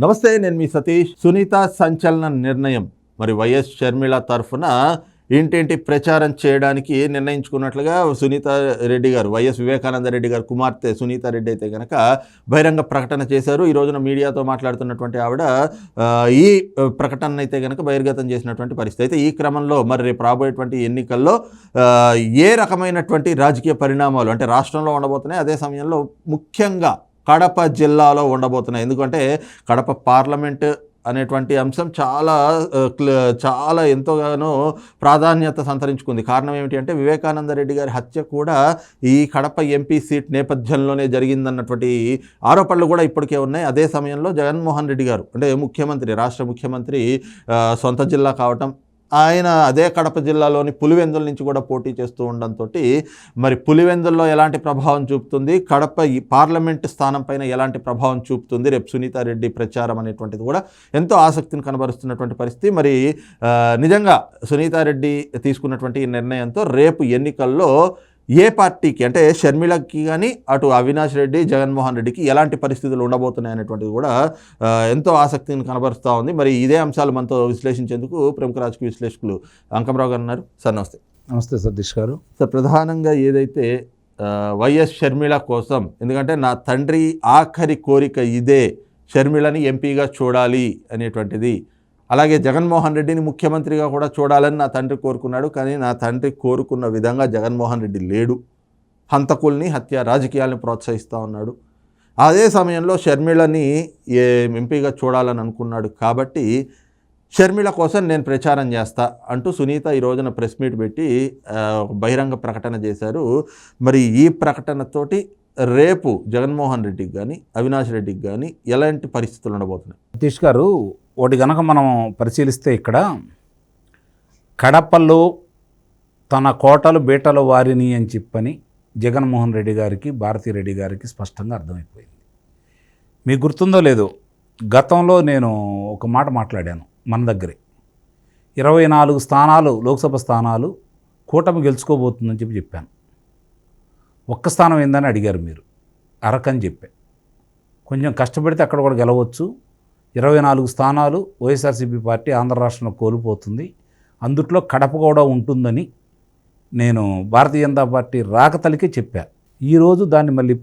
నమస్తే నేను మీ సతీష్. సునీత సంచలన నిర్ణయం. మరి వైఎస్ షర్మిళ తరఫున ఏంటేంటి ప్రచారం చేయడానికి నిర్ణయించుకున్నట్లుగా సునీత రెడ్డి గారు వైఎస్ వివేకానంద రెడ్డి గారు కుమార్తె సునీత రెడ్డి అయితే కనుక బహిరంగ ప్రకటన చేశారు. ఈ రోజున మీడియాతో మాట్లాడుతున్నటువంటి ఆవిడ ఈ ప్రకటన అయితే కనుక బహిర్గతం చేసినటువంటి పరిస్థితి. అయితే ఈ క్రమంలో మరి రేపు రాబోయేటువంటి ఎన్నికల్లో ఏ రకమైనటువంటి రాజకీయ పరిణామాలు అంటే రాష్ట్రంలో ఉండబోతున్నాయి అదే సమయంలో ముఖ్యంగా కడప జిల్లాలో ఉండబోతున్నాయి. ఎందుకంటే కడప పార్లమెంట్ అనేటువంటి అంశం చాలా క్ల- చాలా ఎంతోగానో ప్రాధాన్యత సంతరించుకుంది. కారణం ఏమిటి అంటే వివేకానంద రెడ్డి గారి హత్య కూడా ఈ కడప ఎంపీ సీట్ నేపథ్యంలోనే జరిగిందన్నటువంటి ఆరోపణలు కూడా ఇప్పటికే ఉన్నాయి. అదే సమయంలో జగన్మోహన్ రెడ్డి గారు అంటే ముఖ్యమంత్రి రాష్ట్ర ముఖ్యమంత్రి సొంత జిల్లా కావటం ఆయన అదే కడప జిల్లాలోని పులివెందుల నుంచి కూడా పోటీ చేస్తూ ఉండడంతో మరి పులివెందుల్లో ఎలాంటి ప్రభావం చూపుతుంది? కడప ఈ పార్లమెంట్ స్థానం పైన ఎలాంటి ప్రభావం చూపుతుంది? రేపు సునీతారెడ్డి ప్రచారం అనేటువంటిది కూడా ఎంతో ఆసక్తిని కనబరుస్తున్నటువంటి పరిస్థితి. మరి నిజంగా సునీతారెడ్డి తీసుకున్నటువంటి ఈ నిర్ణయంతో రేపు ఎన్నికల్లో ఏ పార్టీకి అంటే షర్మిలకి కానీ అటు అవినాష్ రెడ్డి జగన్మోహన్ రెడ్డికి ఎలాంటి పరిస్థితులు ఉండబోతున్నాయి అనేటువంటిది కూడా ఎంతో ఆసక్తిని కనబరుస్తూ ఉంది. మరి ఇదే అంశాలు మనతో విశ్లేషించేందుకు ప్రముఖ రాజకీయ విశ్లేషకులు అంకమరావు గారు ఉన్నారు. సార్ నమస్తే. నమస్తే సతీష్ గారు. సార్ ప్రధానంగా ఏదైతే వైఎస్ షర్మిల కోసం ఎందుకంటే నా తండ్రి ఆఖరి కోరిక ఇదే షర్మిలని ఎంపీగా చూడాలి అనేటువంటిది అలాగే జగన్మోహన్ రెడ్డిని ముఖ్యమంత్రిగా కూడా చూడాలని నా తండ్రి కోరుకున్నాడు కానీ నా తండ్రి కోరుకున్న విధంగా జగన్మోహన్ రెడ్డి లేడు. హంతకుల్ని హత్య రాజకీయాలను ప్రోత్సహిస్తూ ఉన్నాడు. అదే సమయంలో షర్మిళని ఏ ఎంపీగా చూడాలని అనుకున్నాడు కాబట్టి షర్మిళ కోసం నేను ప్రచారం చేస్తా అంటూ సునీత ఈ రోజున ప్రెస్ మీట్ పెట్టి బహిరంగ ప్రకటన చేశారు. మరి ఈ ప్రకటనతోటి రేపు జగన్మోహన్ రెడ్డికి కానీ అవినాష్ రెడ్డికి కానీ ఎలాంటి పరిస్థితులు ఉండబోతున్నాయి? సతీష్ గారు ఒకటి గనక మనం పరిశీలిస్తే ఇక్కడ కడపలో తన కోటలు బీటలు వారిని అని చెప్పని జగన్మోహన్ రెడ్డి గారికి భారతీరెడ్డి గారికి స్పష్టంగా అర్థమైపోయింది. మీకు గుర్తుందో లేదో గతంలో నేను ఒక మాట మాట్లాడాను మన దగ్గరే. ఇరవై నాలుగు స్థానాలు లోక్సభ స్థానాలు కూటమి గెలుచుకోబోతుందని చెప్పి చెప్పాను. ఒక్క స్థానం ఏందని అడిగారు మీరు. అరకని చెప్పే. కొంచెం కష్టపడితే అక్కడ కూడా గెలవచ్చు. ఇరవై నాలుగు స్థానాలు వైఎస్ఆర్సీపీ పార్టీ ఆంధ్ర రాష్ట్రంలో కోల్పోతుంది. అందుట్లో కడప కూడా ఉంటుందని నేను భారతీయ జనతా పార్టీ రాకతలికే చెప్పా. ఈరోజు దాన్ని మళ్ళీ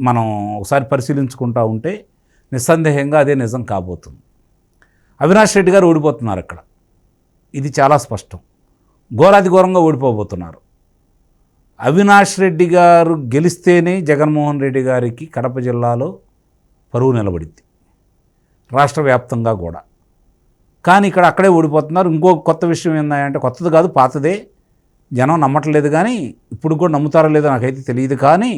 మనం ఒకసారి పరిశీలించుకుంటా ఉంటే నిస్సందేహంగా అదే నిజం కాబోతుంది. అవినాష్ రెడ్డి గారు ఓడిపోతున్నారు అక్కడ. ఇది చాలా స్పష్టం. ఘోరాతి ఘోరంగా ఓడిపోబోతున్నారు. అవినాష్ రెడ్డి గారు గెలిస్తేనే జగన్మోహన్ రెడ్డి గారికి కడప జిల్లాలో పరువు నిలబడింది. రాష్ట్ర వ్యాప్తంగా కూడా. కానీ ఇక్కడ అక్కడే ఓడిపోతున్నారు. ఇంకో కొత్త విషయం ఏంటంటే కొత్తది కాదు పాతదే. జనం నమ్మట్లేదు కానీ ఇప్పుడు కూడా నమ్ముతారో లేదో నాకైతే తెలియదు కానీ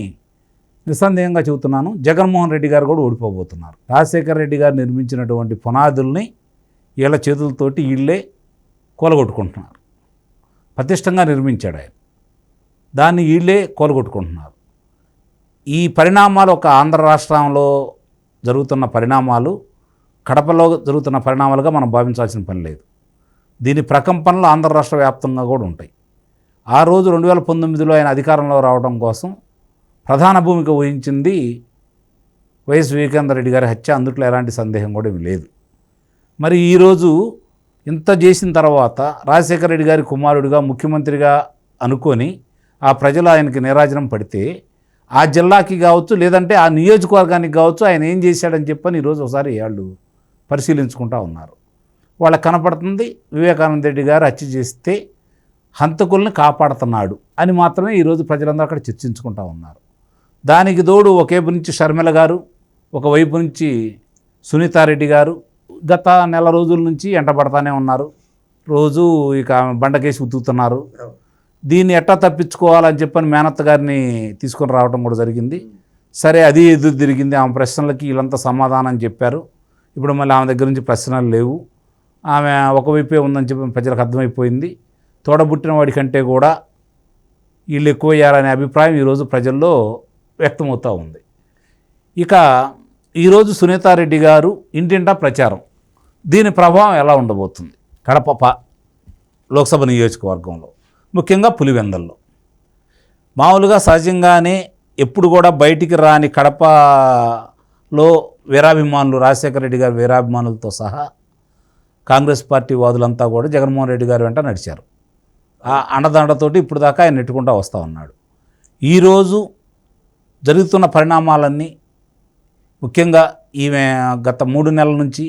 నిస్సందేహంగా చెబుతున్నాను జగన్మోహన్ రెడ్డి గారు కూడా ఓడిపోబోతున్నారు. రాజశేఖర రెడ్డి గారు నిర్మించినటువంటి పునాదుల్ని వీళ్ళ చేతులతోటి వీళ్ళే కూలగొట్టుకుంటున్నారు. పతిష్టంగా నిర్మించాడు ఆయన. దాన్ని వీళ్ళే కోలగొట్టుకుంటున్నారు. ఈ పరిణామాలు ఒక ఆంధ్ర రాష్ట్రంలో జరుగుతున్న పరిణామాలు కడపలో జరుగుతున్న పరిణామాలుగా మనం భావించాల్సిన పని లేదు. దీని ప్రకంపనలు ఆంధ్ర రాష్ట్ర వ్యాప్తంగా కూడా ఉంటాయి. ఆ రోజు రెండు వేల పంతొమ్మిదిలో ఆయన అధికారంలో రావడం కోసం ప్రధాన భూమిక వహించింది వైఎస్ వివేకానంద రెడ్డి గారి హత్య. అందుట్లో ఎలాంటి సందేహం కూడా ఏమి లేదు. మరి ఈరోజు ఇంత చేసిన తర్వాత రాజశేఖర రెడ్డి గారి కుమారుడిగా ముఖ్యమంత్రిగా అనుకొని ఆ ప్రజలు ఆయనకి నిరాజనం పడితే ఆ జిల్లాకి కావచ్చు లేదంటే ఆ నియోజకవర్గానికి కావచ్చు ఆయన ఏం చేశాడని చెప్పని ఈరోజు ఒకసారి వాళ్ళు పరిశీలించుకుంటా ఉన్నారు. వాళ్ళకి కనపడుతుంది వివేకానంద రెడ్డి గారు హత్య చేస్తే హంతకుల్ని కాపాడుతున్నాడు అని మాత్రమే ఈరోజు ప్రజలందరూ అక్కడ చర్చించుకుంటా ఉన్నారు. దానికి తోడు ఒకేపు నుంచి షర్మిల గారు ఒకవైపు నుంచి సునీతారెడ్డి గారు గత నెల రోజుల నుంచి ఎంటబడతానే ఉన్నారు. రోజు ఇక బండకేసి ఉతుకుతున్నారు. దీన్ని ఎట్టా తప్పించుకోవాలని చెప్పని మేనత్త గారిని తీసుకొని రావడం కూడా జరిగింది. సరే అది ఎదురు తిరిగింది. ఆమె ప్రశ్నలకి వీళ్ళంతా సమాధానం చెప్పారు. ఇప్పుడు మళ్ళీ ఆమె దగ్గర నుంచి ప్రశ్నలు లేవు. ఆమె ఒకవైపే ఉందని చెప్పి ప్రజలకు అర్థమైపోయింది. తోడబుట్టిన వాడి కంటే కూడా వీళ్ళు ఎక్కువయ్యారనే అభిప్రాయం ఈరోజు ప్రజల్లో వ్యక్తమవుతూ ఉంది. ఇక ఈరోజు సునీతారెడ్డి గారు ఇంటింటా ప్రచారం. దీని ప్రభావం ఎలా ఉండబోతుంది? కడప లోక్సభ నియోజకవర్గంలో. ముఖ్యంగా పులివెందల్లో. మామూలుగా సహజంగానే ఎప్పుడు కూడా బయటికి రాని కడపలో వీరాభిమానులు రాజశేఖర రెడ్డి గారి వీరాభిమానులతో సహా కాంగ్రెస్ పార్టీ వాదులంతా కూడా జగన్మోహన్ రెడ్డి గారి వెంట నడిచారు. ఆ అండదండతోటి ఇప్పుడు దాకా ఆయన నెట్టుకుంటూ వస్తూ ఉన్నాడు. ఈరోజు జరుగుతున్న పరిణామాలన్నీ ముఖ్యంగా ఈమె గత మూడు నెలల నుంచి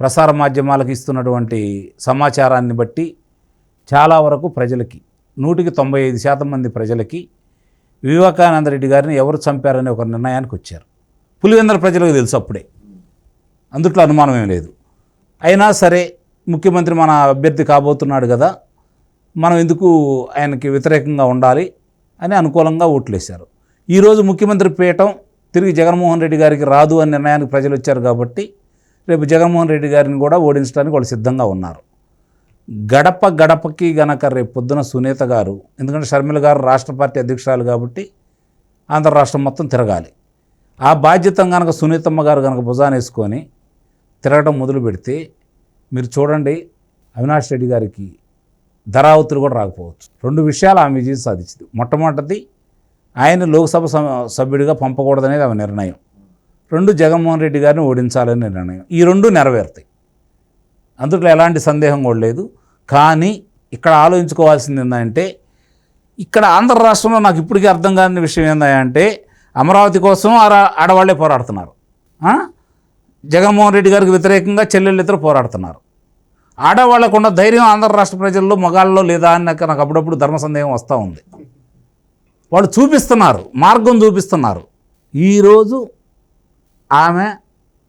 ప్రసార మాధ్యమాలకు ఇస్తున్నటువంటి సమాచారాన్ని బట్టి చాలా వరకు ప్రజలకి నూటికి తొంభై ఐదు శాతం మంది ప్రజలకి వివేకానంద రెడ్డి గారిని ఎవరు చంపారనే ఒక నిర్ణయానికి వచ్చారు. పులివెందుల ప్రజలకు తెలుసు అప్పుడే. అందుట్లో అనుమానం ఏం లేదు. అయినా సరే ముఖ్యమంత్రి మన అభ్యర్థి కాబోతున్నాడు కదా మనం ఎందుకు ఆయనకి వ్యతిరేకంగా ఉండాలి అని అనుకూలంగా ఓట్లేశారు. ఈరోజు ముఖ్యమంత్రి పీఠం తిరిగి జగన్మోహన్ రెడ్డి గారికి రాదు అనే నిర్ణయానికి ప్రజలు వచ్చారు కాబట్టి రేపు జగన్మోహన్ రెడ్డి గారిని కూడా ఓడించడానికి వాళ్ళు సిద్ధంగా ఉన్నారు. గడప గడపకి గనక రేపు పొద్దున సునీత గారు ఎందుకంటే షర్మిల గారు రాష్ట్ర పార్టీ అధ్యక్షురాలు కాబట్టి ఆంధ్ర రాష్ట్రం మొత్తం తిరగాలి. ఆ బాధ్యత కనుక సునీతమ్మ గారు కనుక భుజానేసుకొని వేసుకొని తిరగడం మొదలు పెడితే మీరు చూడండి అవినాష్ రెడ్డి గారికి ధరావతులు కూడా రాకపోవచ్చు. రెండు విషయాలు ఆమె విజయం సాధించింది. మొట్టమొదటిది ఆయన లోక్సభ సభ- సభ్యుడిగా పంపకూడదనేది ఆమె నిర్ణయం. రెండు జగన్మోహన్ రెడ్డి గారిని ఓడించాలనే నిర్ణయం. ఈ రెండు నెరవేరుతాయి. అందులో ఎలాంటి సందేహం కూడా లేదు. కానీ ఇక్కడ ఆలోచించుకోవాల్సింది ఏంటంటే ఇక్కడ ఆంధ్ర రాష్ట్రంలో నాకు ఇప్పటికీ అర్థం కాని విషయం ఏంటంటే అమరావతి కోసం ఆడవాళ్ళే పోరాడుతున్నారు. జగన్మోహన్ రెడ్డి గారికి వ్యతిరేకంగా చెల్లెళ్ళు ఇద్దరు పోరాడుతున్నారు. ఆడవాళ్ళకు ధైర్యం ఆంధ్ర రాష్ట్ర ప్రజల్లో మగాళ్ళలో లేదా అని నాకు అప్పుడప్పుడు ధర్మ సందేహం వస్తూ ఉంది. వాళ్ళు చూపిస్తున్నారు మార్గం చూపిస్తున్నారు. ఈరోజు ఆమె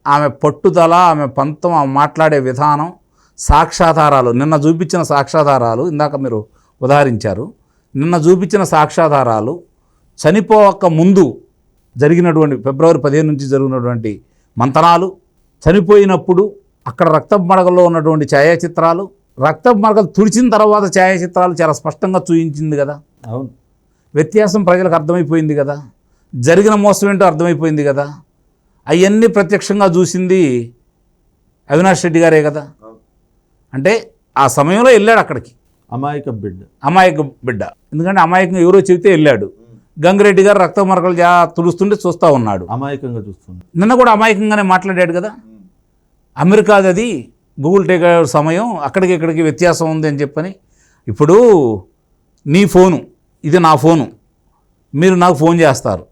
ఆమె పట్టుదల ఆమె పంతం ఆమె మాట్లాడే విధానం సాక్ష్యాధారాలు నిన్న చూపించిన సాక్ష్యాధారాలు ఇందాక మీరు ఉదాహరించారు. నిన్న చూపించిన సాక్ష్యాధారాలు చనిపోక ముందు జరిగినటువంటి ఫిబ్రవరి పదిహేను నుంచి జరిగినటువంటి మంతనాలు చనిపోయినప్పుడు అక్కడ రక్తపు మడగల్లో ఉన్నటువంటి ఛాయాచిత్రాలు రక్తపు మడగలు తుడిచిన తర్వాత ఛాయాచిత్రాలు చాలా స్పష్టంగా చూపించింది కదా. అవును. వ్యత్యాసం ప్రజలకు అర్థమైపోయింది కదా. జరిగిన మోసం ఏంటో అర్థమైపోయింది కదా. అవన్నీ ప్రత్యక్షంగా చూసింది అవినాష్ రెడ్డి గారే కదా. అంటే ఆ సమయంలో వెళ్ళాడు అక్కడికి. అమాయక బిడ్డ. అమాయక బిడ్డ. ఎందుకంటే అమాయకంగా ఎవరో చెబితే వెళ్ళాడు. గంగిరెడ్డి గారు రక్త మరకలు జా తుడుస్తుంటే చూస్తూ ఉన్నాడు. అమాయకంగా చూస్తుంది నిన్న కూడా అమాయకంగానే మాట్లాడాడు కదా. అమెరికాది అది గూగుల్ టేక్ సమయం అక్కడికి ఇక్కడికి వ్యత్యాసం ఉంది అని చెప్పని. ఇప్పుడు నీ ఫోను ఇది నా ఫోను. మీరు నాకు ఫోన్ చేస్తారు.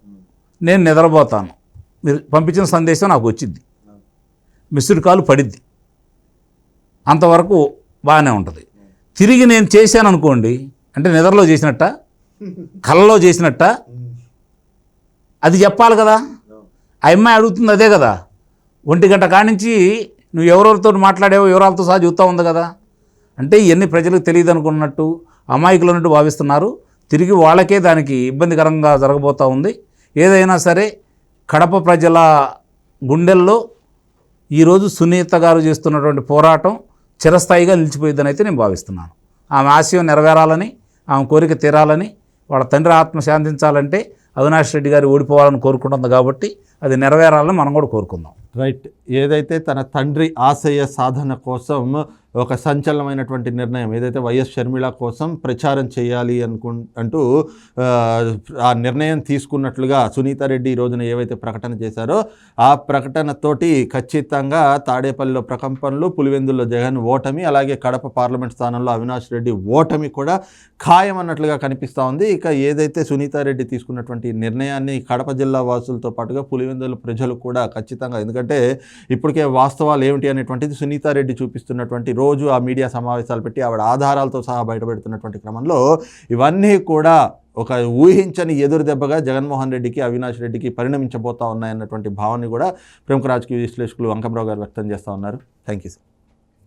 నేను నిద్రపోతాను. మీరు పంపించిన సందేశం నాకు వచ్చింది. మిస్డ్ కాల్ పడిద్ది. అంతవరకు బాగానే ఉంటుంది. తిరిగి నేను చేశాను అనుకోండి అంటే నిద్రలో చేసినట్ట కళ్ళలో చేసినట్ట అది చెప్పాలి కదా. ఆ అమ్మాయి అడుగుతుంది అదే కదా. ఒంటి గంట కానించి నువ్వు ఎవరెవరితో మాట్లాడావో వివరాలతో సహా చూస్తూ ఉంది కదా. అంటే ఇవన్నీ ప్రజలకు తెలియదు అనుకున్నట్టు అమాయకులు అన్నట్టు భావిస్తున్నారు. తిరిగి వాళ్ళకే దానికి ఇబ్బందికరంగా జరగబోతూ ఉంది. ఏదైనా సరే కడప ప్రజల గుండెల్లో ఈరోజు సునీత గారు చేస్తున్నటువంటి పోరాటం చిరస్థాయిగా నిలిచిపోయిందని అయితే నేను భావిస్తున్నాను. ఆమె ఆశయం నెరవేరాలని ఆమె కోరిక తీరాలని వాళ్ళ తండ్రి ఆత్మ శాంతించాలంటే అవినాష్ రెడ్డి గారు ఓడిపోవాలని కోరుకుంటుంది కాబట్టి అది నెరవేరాలని మనం కూడా కోరుకుందాం. రైట్. ఏదైతే తన తండ్రి ఆశయ సాధన కోసం ఒక సంచలనమైనటువంటి నిర్ణయం. ఏదైతే వైఎస్ షర్మిళ కోసం ప్రచారం చేయాలి అనుకు అంటూ ఆ, ఆ నిర్ణయం తీసుకున్నట్లుగా సునీతారెడ్డి ఈ రోజున ఏవైతే ప్రకటన చేశారో ఆ ప్రకటనతోటి ఖచ్చితంగా తాడేపల్లిలో ప్రకంపనలు పులివెందుల్లో జగన్ ఓటమి అలాగే కడప పార్లమెంట్ స్థానంలో అవినాష్ రెడ్డి ఓటమి కూడా ఖాయం అన్నట్లుగా కనిపిస్తూ ఉంది. ఇక ఏదైతే సునీతారెడ్డి తీసుకున్నటువంటి నిర్ణయాన్ని కడప జిల్లా వాసులతో పాటుగా పులివెందుల ప్రజలు కూడా ఖచ్చితంగా ఎందుకంటే ఇప్పటికే వాస్తవాలు ఏమిటి అనేటువంటిది సునీతారెడ్డి చూపిస్తున్నటువంటి రోజు ఆ మీడియా సమావేశాలు పెట్టి ఆవిడ ఆధారాలతో సహా బయటపెడుతున్నటువంటి క్రమంలో ఇవన్నీ కూడా ఒక ఊహించని ఎదురు దెబ్బగా జగన్మోహన్ రెడ్డికి అవినాష్ రెడ్డికి పరిణమించబోతా ఉన్నాయన్నటువంటి భావాన్ని కూడా ప్రముఖ రాజకీయ విశ్లేషకులు అంకమరావు గారు వ్యక్తం చేస్తూ ఉన్నారు. Thank you sir